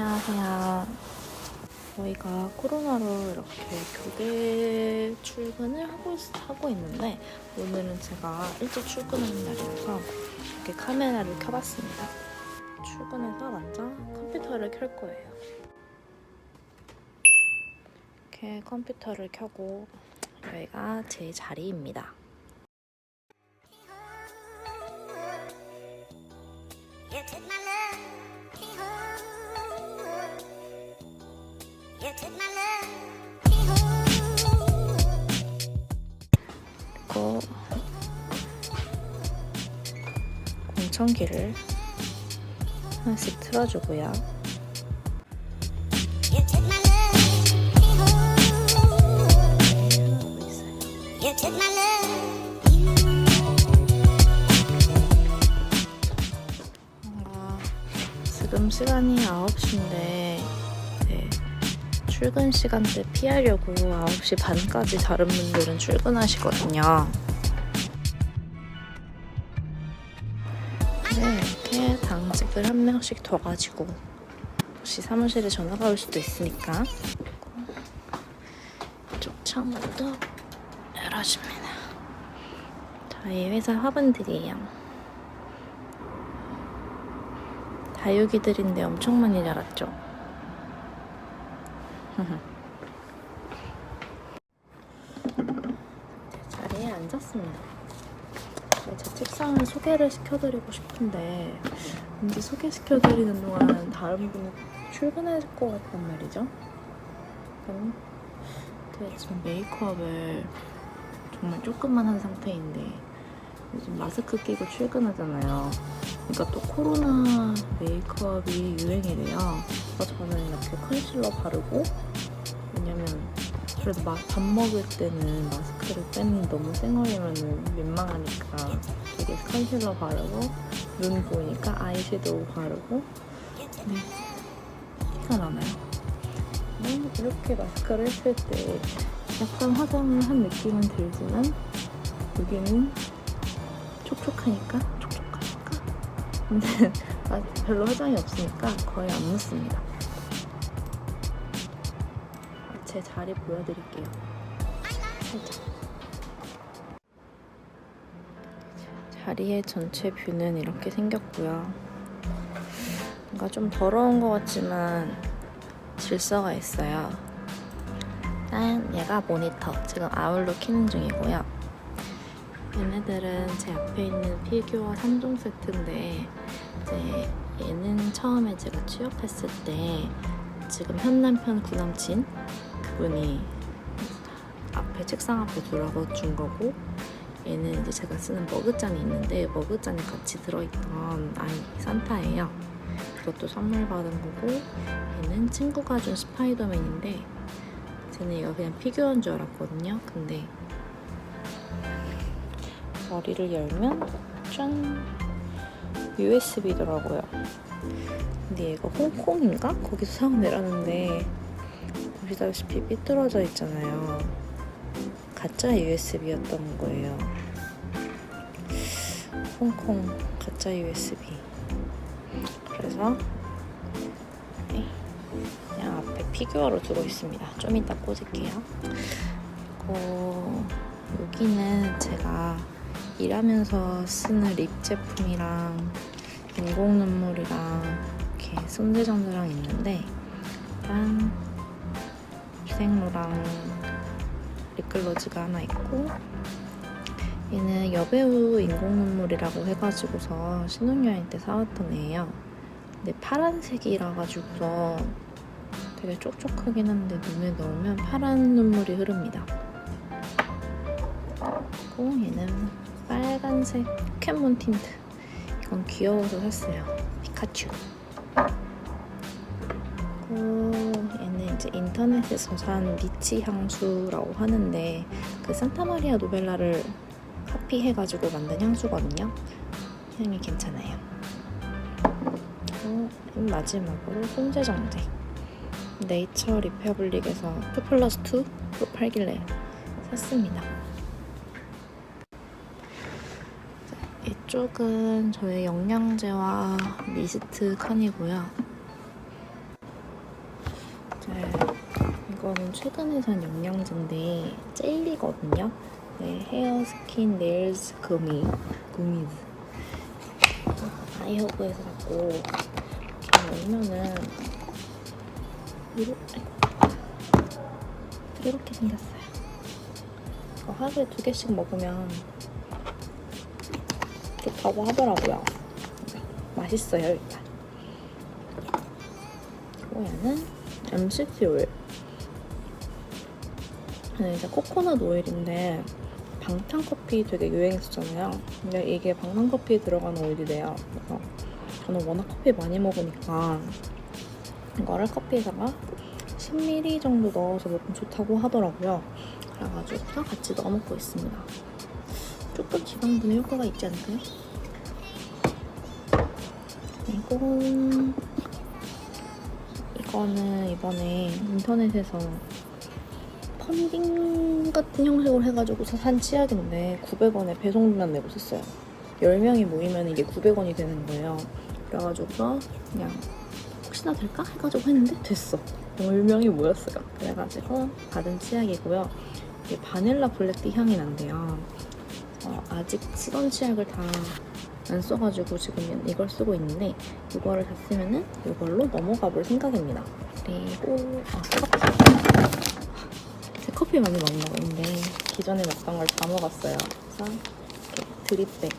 안녕하세요. 저희가 코로나로 이렇게 교대 출근을 하고, 있, 하고 있는데 오늘은 제가 일찍 출근하는 날이라서 이렇게 카메라를 켜봤습니다. 출근해서 먼저 컴퓨터를 켤 거예요. 이렇게 컴퓨터를 켜고 여기가 제 자리입니다. You took 그리고 공청기를 하나씩 틀어주고요. 지금 시간이 9시인데 네, 출근 시간대 피하려고 9시 반까지 다른 분들은 출근하시거든요. 네, 이렇게 당직을 한 명씩 둬가지고 혹시 사무실에 전화가 올 수도 있으니까 이쪽 창문도 열어줍니다. 저희 회사 화분들이에요. 다육이들인데 엄청 많이 자랐죠. 제 자리에 앉았습니다. 네, 제 책상을 소개를 시켜드리고 싶은데 왠지 소개시켜드리는 동안 다른 분이 출근할 것 같단 말이죠. 지금 메이크업을 정말 조금만 한 상태인데 요즘 마스크 끼고 출근하잖아요. 그러니까 또 코로나 메이크업이 유행이래요. 그래서 저는 이렇게 컨실러 바르고 왜냐면 그래도 마- 밥 먹을 때는 마스크를 빼는 너무 쌩얼이면 민망하니까 되게 컨실러 바르고 눈 보이니까 아이섀도우 바르고 네 티가 나나요? 네, 이렇게 마스크를 했을 때 약간 화장을 한 느낌은 들지만 여기는 촉촉하니까 촉촉하니까 근데 아, 별로 화장이 없으니까 거의 안 묻습니다. 제 자리 보여드릴게요. 살짝. 자리의 전체 뷰는 이렇게 생겼고요. 뭔가 좀 더러운 것 같지만 질서가 있어요. 짠! 얘가 모니터. 지금 아울로 키는 중이고요. 얘네들은 제 앞에 있는 피규어 3종 세트인데 이제 얘는 처음에 제가 취업했을 때 지금 현 남편 구남친 그분이 앞에 책상 앞에 두라고 준 거고 얘는 이제 제가 쓰는 머그잔이 있는데 머그잔이 같이 들어있던 아이 산타예요. 그것도 선물 받은 거고 얘는 친구가 준 스파이더맨인데 저는 이거 그냥 피규어인 줄 알았거든요. 근데 머리를 열면 짠 USB더라고요. 근데 얘가 홍콩인가? 거기서 사고 내렸는데 보시다시피 삐뚤어져 있잖아요. 가짜 USB였던 거예요. 홍콩 가짜 USB. 그래서 네, 그냥 앞에 피규어로 두고 있습니다. 좀 이따 꽂을게요. 그리고 여기는 제가 일하면서 쓰는 립 제품이랑 인공 눈물이랑 이렇게 손대정들랑 있는데 일단 희생로랑 립글로즈가 하나 있고 얘는 여배우 인공 눈물이라고 해가지고서 신혼여행 때 사왔던 애예요. 근데 파란색이라 가지고서 되게 촉촉하긴 한데 눈에 넣으면 파란 눈물이 흐릅니다. 그리고 얘는 빨간색 포켓몬 틴트. 이건 귀여워서 샀어요. 피카츄. 얘는 이제 인터넷에서 산 리치 향수라고 하는데 그 산타마리아 노벨라를 카피해가지고 만든 향수거든요. 향이 괜찮아요. 그리고 맨 마지막으로 손재정제. 네이처 리퍼블릭에서 2 플러스 2로 팔길래 샀습니다. 이쪽은 저의 영양제와 미스트 칸이고요. 이거는 최근에 산 영양제인데 젤리거든요. 네, 헤어, 스킨, 네일즈, 구미, 구미즈. 아이허브에서 샀고 열면은 이렇게 이렇게 생겼어요. 하루에 두 개씩 먹으면 좋다고 하더라고요. 맛있어요 일단. 얘는 MCT 오일. 네, 이제 코코넛 오일인데 방탄커피 되게 유행했었잖아요. 근데 이게 방탄커피에 들어간 오일이래요. 그래서 저는 워낙 커피 많이 먹으니까 이거를 커피에다가 10ml 정도 넣어서 먹으면 좋다고 하더라고요. 그래가지고 같이 넣어 먹고 있습니다. 조금 지방분해 효과가 있지 않을까요? 그리고 이거는 이번에 인터넷에서 펀딩 같은 형식으로 해가지고 산 치약인데 900원에 배송료만 내고 샀어요. 10명이 모이면 이게 900원이 되는 거예요. 그래가지고 그냥 혹시나 될까 해가지고 했는데 됐어. 10명이 모였어요. 그래가지고 받은 치약이고요. 이게 바닐라 블랙티 향이 난대요. 어, 아직 쓰던 치약을 다 안 써가지고 지금 이걸 쓰고 있는데 이거를 다 쓰면은 이걸로 넘어가 볼 생각입니다. 그리고 아 커피. 제 커피 많이 먹는 거 있는데 기존에 먹던 걸 다 먹었어요. 그래서 드립백을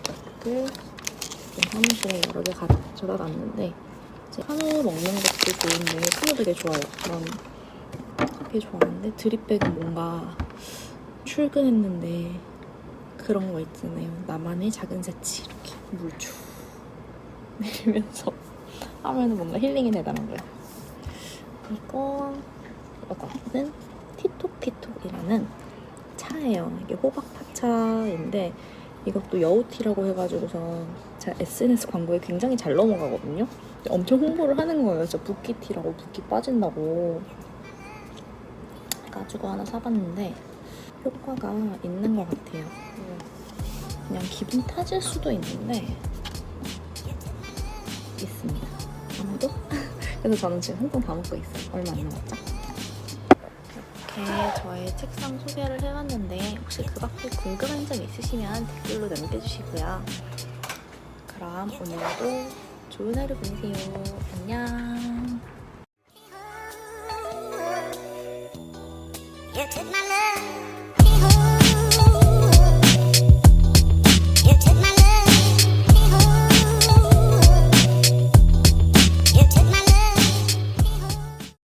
지금 사무실에 여러 개 가져다 놨는데 이제 한우 먹는 것도 좋은데 한우 되게 좋아요. 그런 커피 좋아하는데 드립백은 뭔가 출근했는데 그런 거 있잖아요. 나만의 작은 재치 이렇게 물쭉 내리면서 하면은 뭔가 힐링이 되더라고요. 그리고 이거는 티톡티톡이라는 차예요. 이게 호박파차인데 이것도 여우티라고 해가지고서 제가 SNS 광고에 굉장히 잘 넘어가거든요. 엄청 홍보를 하는 거예요. 진짜 붓기티라고 붓기 빠진다고 해가지고 하나 사봤는데 효과가 있는 것 같아요. 그냥 기분 탓일 수도 있는데 있습니다. 아무도? 그래서 저는 지금 홍콩 다 먹고 있어요. 얼마 안 남았죠? 이렇게 저의 책상 소개를 해봤는데 혹시 그 밖에 궁금한 점 있으시면 댓글로 남겨주시고요. 그럼 오늘도 좋은 하루 보내세요. 안녕. You took my love.